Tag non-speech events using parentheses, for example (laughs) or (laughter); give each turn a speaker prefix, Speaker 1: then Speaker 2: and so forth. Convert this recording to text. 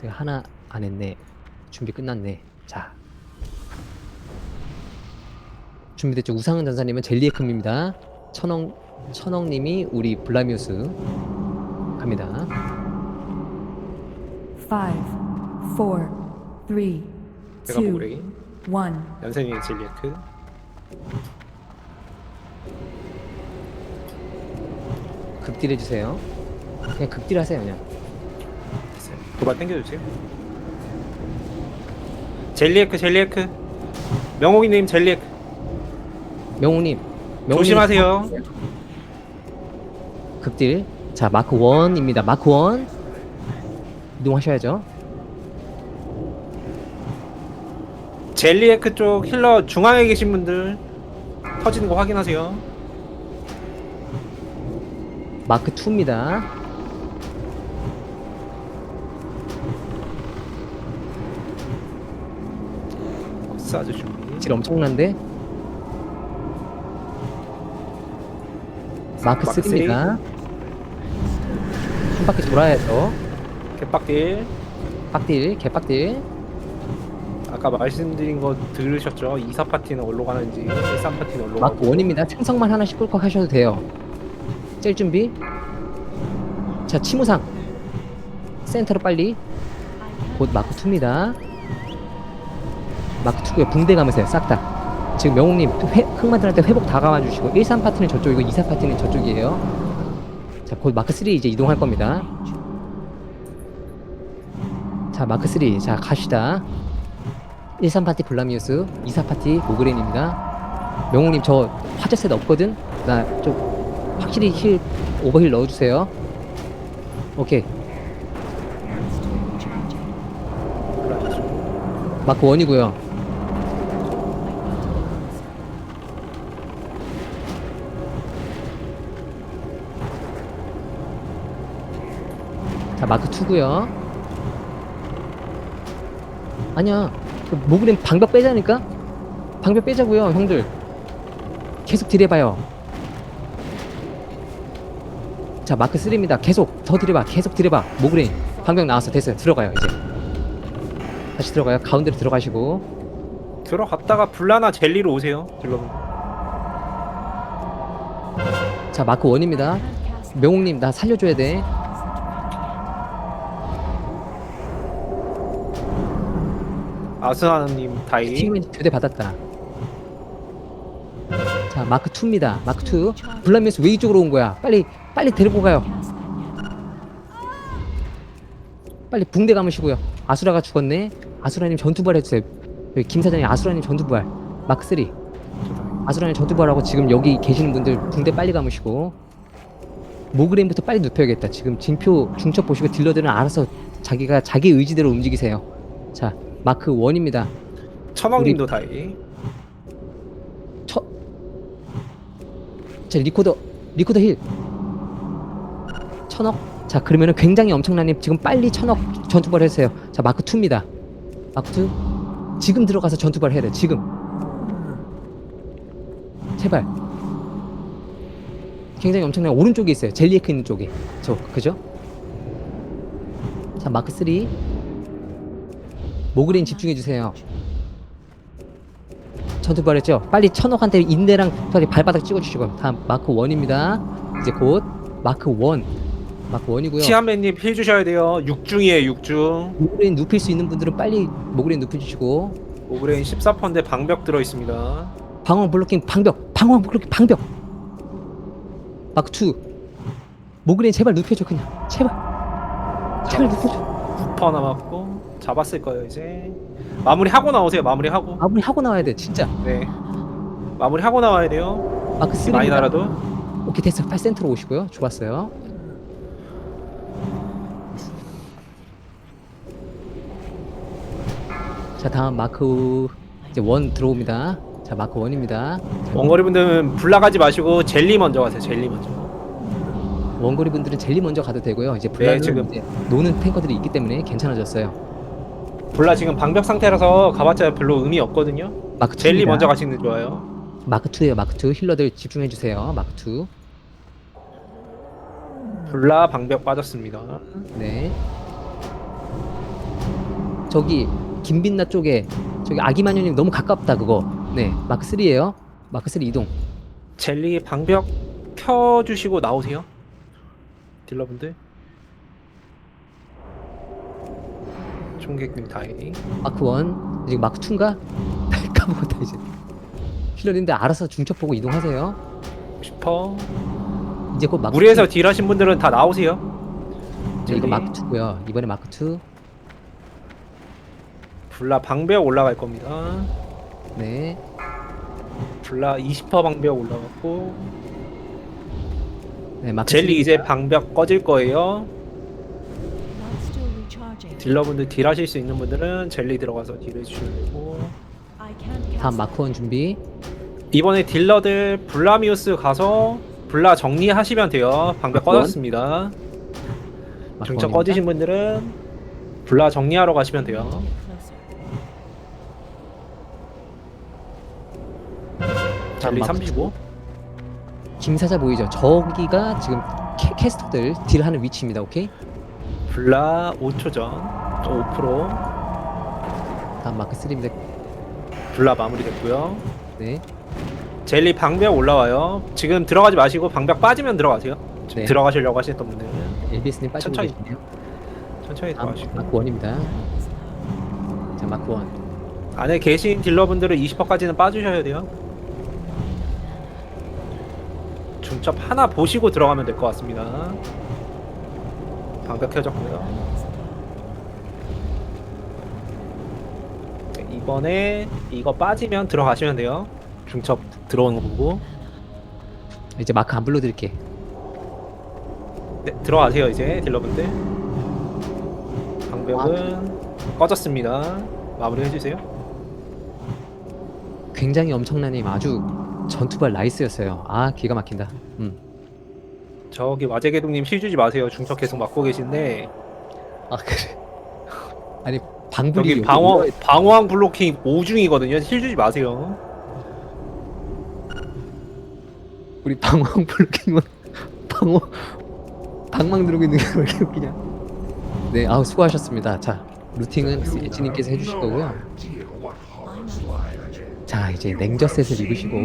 Speaker 1: 제가 하나 안 했네. 준비 끝났네. 자. 준비됐죠? 우상은 전사님은 젤리에크입니다. 천억, 천억님이 우리 블라미우스 갑니다.
Speaker 2: Five, four, three,
Speaker 3: 제가
Speaker 2: two,
Speaker 3: 모래기
Speaker 2: one.
Speaker 3: 연생이 젤리에크
Speaker 1: 극딜 해주세요. 그냥 극딜 하세요, 그냥.
Speaker 3: 도발 당겨주세요 젤리에크 젤리에크 명옥이님 젤리에크.
Speaker 1: 명웅님
Speaker 3: 조심하세요
Speaker 1: 극딜. 자, 마크 1입니다. 마크 1. 이동하셔야죠.
Speaker 3: 젤리에크 쪽 힐러 중앙에 계신 분들 터지는 거 확인하세요
Speaker 1: 마크 2입니다.
Speaker 3: 사주 준비
Speaker 1: 질 엄청난데? 마크
Speaker 3: 마크
Speaker 1: 3입니다. 한 바퀴 돌아야죠.
Speaker 3: 개빡딜
Speaker 1: 빡딜, 개빡딜.
Speaker 3: 아까 말씀드린 거 들으셨죠? 2사 파티는 어디로 가는지 1, 3 파티는 어디로
Speaker 1: 마크
Speaker 3: 가는지
Speaker 1: 1입니다. 생성만 하나씩 꿀꺽 하셔도 돼요. 짤 준비. 자, 치무상. 센터로 빨리. 곧 마크 2입니다. 2고요. 붕대 감으세요. 싹 다. 지금 명웅님 회, 흑마들한테 회복 다 감아주시고 1, 3 파티는 저쪽이고 2, 4 파티는 저쪽이에요. 자, 곧 마크 3 이제 이동할 겁니다. 자, 마크 3. 자, 갑시다. 1, 3 파티 블라미우스, 2, 4 파티 모그렌입니다. 명웅님 저 화제셋 없거든? 나 좀 확실히 힐 오버힐 넣어주세요. 오케이. 마크 원이고요. 자 마크 2고요. 아니야. 그 모그램 방벽 빼자니까? 방벽 빼자고요, 형들. 계속 딜해봐요. 자 마크 3입니다. 계속 더 딜해봐. 계속 딜해봐. 모그레인 방벽 나왔어. 됐어요. 들어가요 이제. 다시 들어가요. 가운데로 들어가시고.
Speaker 3: 들어갔다가 불라나 젤리로 오세요 딜러
Speaker 1: 자 마크 1입니다. 명웅님 나 살려줘야 돼.
Speaker 3: 아스하나님 다이
Speaker 1: 팀은 교대 받았다. 자 마크 2입니다. 마크 2. 블라미스 왜 이쪽으로 온 거야? 빨리 빨리 데리고 가요. 빨리 붕대 감으시고요. 아수라가 죽었네. 아수라님 전투부활 해주세요. 여기 김 사장님 아수라님 전투부활. 마크 3. 아수라님 전투부활하고 지금 여기 계시는 분들 붕대 빨리 감으시고 모그레인부터 빨리 눕혀야겠다. 지금 징표 중첩 보시고 딜러들은 알아서 자기가 자기 의지대로 움직이세요. 자 마크 1입니다.
Speaker 3: 천왕님도 다이
Speaker 1: 첫. 자 리코더 리코더 힐. 천억. 자 그러면은 굉장히 엄청나님 지금 빨리 천억 전투발 해주세요. 자 마크 2입니다. 마크 2 지금 들어가서 전투발 해야 돼 지금. 제발. 굉장히 엄청난 오른쪽에 있어요. 젤리에크 있는 쪽에. 저 그죠? 자 마크 3 모그린 집중해 주세요. 전투발했죠. 빨리 천억한테 인내랑 빨리 발바닥 찍어주시고. 다음 마크 1입니다. 이제 곧 마크 1 마크 1이고요.
Speaker 3: 치아맨님 힐 주셔야 돼요. 6중이에요 6중.
Speaker 1: 모그레인 눕힐 수 있는 분들은 빨리 모그레인 눕혀주시고.
Speaker 3: 오그레인 14%인데 방벽 들어있습니다.
Speaker 1: 방어 블로킹 방벽 방어 블로킹 방벽. 마크 2 모그레인 제발 눕혀줘 그냥. 제발. 제발 눕혀줘.
Speaker 3: 9% 남았고 잡았을 거예요 이제. 마무리 하고 나오세요 마무리 하고.
Speaker 1: 마무리 하고 나와야 돼 진짜.
Speaker 3: 네. 마무리 하고 나와야 돼요.
Speaker 1: 마크 3
Speaker 3: 많이 날아도.
Speaker 1: 오케이 됐어 빨리 센터로 오시고요. 좋았어요. 자 다음 마크 이제 원 들어옵니다. 자 마크 원입니다.
Speaker 3: 원거리 분들은 불나가지 마시고 젤리 먼저 가세요 젤리 먼저.
Speaker 1: 원거리 분들은 젤리 먼저 가도 되고요. 이제 블라는
Speaker 3: 지금.
Speaker 1: 이제 노는 탱커들이 있기 때문에 괜찮아졌어요
Speaker 3: 불라 지금 방벽 상태라서 가봤자 별로 의미 없거든요
Speaker 1: 마크
Speaker 3: 젤리
Speaker 1: 2입니다.
Speaker 3: 먼저 가시는 게 좋아요
Speaker 1: 마크 2에요 마크 2 힐러들 집중해 주세요 마크 2
Speaker 3: 불라 방벽 빠졌습니다
Speaker 1: 네. 저기 김빛나 쪽에 저기 아기마녀님 너무 가깝다 그거. 네 마크 3예요. 마크 3 이동.
Speaker 3: 젤리 방벽 켜주시고 나오세요. 딜러분들. 총객님 다행.
Speaker 1: 마크 1 지금 마크 2인가? 까먹었다 이제. 힐러님들 (laughs) 알아서 중첩 보고 이동하세요.
Speaker 3: 슈퍼.
Speaker 1: 이제 곧 마크
Speaker 3: 무리해서
Speaker 1: 2.
Speaker 3: 딜하신 분들은 다 나오세요.
Speaker 1: 네, 이거. 마크 2고요. 이번에 마크 2.
Speaker 3: 블라 방벽 올라갈 겁니다.
Speaker 1: 네.
Speaker 3: 블라 20% 방벽 올라갔고
Speaker 1: 네 마크
Speaker 3: 젤리
Speaker 1: 3.
Speaker 3: 이제 방벽 꺼질 거예요. 딜러분들 딜하실 수 있는 분들은 jel리 들어가서 딜해 주시면 되고
Speaker 1: 다음
Speaker 4: cast
Speaker 1: 마크 1 준비.
Speaker 3: 이번에 딜러들 블라미우스 가서 블라 정리하시면 돼요. 방벽
Speaker 1: 마크 원?
Speaker 3: 꺼졌습니다.
Speaker 1: 마크
Speaker 3: 중첩
Speaker 1: 1입니다.
Speaker 3: 꺼지신 분들은 블라 정리하러 가시면 돼요. 젤리
Speaker 1: 마크
Speaker 3: 35.
Speaker 1: 김사자 보이죠? 저기가 지금 캐, 캐스터들 딜하는 위치입니다. 오케이?
Speaker 3: 블라 5초 전. 5%
Speaker 1: 다음 마크 3입니다.
Speaker 3: 블라 마무리됐고요.
Speaker 1: 네.
Speaker 3: 젤리 방벽 올라와요. 지금 들어가지 마시고 방벽 빠지면 들어가세요. 지금
Speaker 1: 네.
Speaker 3: 들어가시려고 하셨던 분들은
Speaker 1: 엘비스님 빠지고
Speaker 3: 천천히.
Speaker 1: 계시네요.
Speaker 3: 천천히
Speaker 1: 다음
Speaker 3: 들어가시고
Speaker 1: 마크 1입니다. 자, 마크 1.
Speaker 3: 안에 계신 딜러분들은 20%까지는 빠주셔야 돼요. 중첩 하나 보시고 들어가면 될 것 같습니다. 방벽 켜졌고요. 네, 이번에 이거 빠지면 들어가시면 돼요. 중첩 들어오는 거 보고
Speaker 1: 이제 마크 안 불러드릴게.
Speaker 3: 네, 들어가세요 이제 딜러분들. 방벽은 꺼졌습니다. 마무리 해주세요.
Speaker 1: 굉장히 엄청나님 아주 전투발 나이스였어요. 아 기가 막힌다. 음.
Speaker 3: 저기 와제개동님 실 주지 마세요. 중첩 계속 맞고 계신데
Speaker 1: 아 그래. 아니 방불이
Speaker 3: 여기
Speaker 1: 여기
Speaker 3: 방어
Speaker 1: 올라와-
Speaker 3: 방어왕 블로킹 5중이거든요. 실 주지 마세요.
Speaker 1: 우리 방황 블로킹은 방어 방망 들고 있는 게 왜 이렇게 웃기냐. 네, 아우 수고하셨습니다. 자 루팅은 예지님께서 해주실 거고요. 자 이제 냉저셋을 입으시고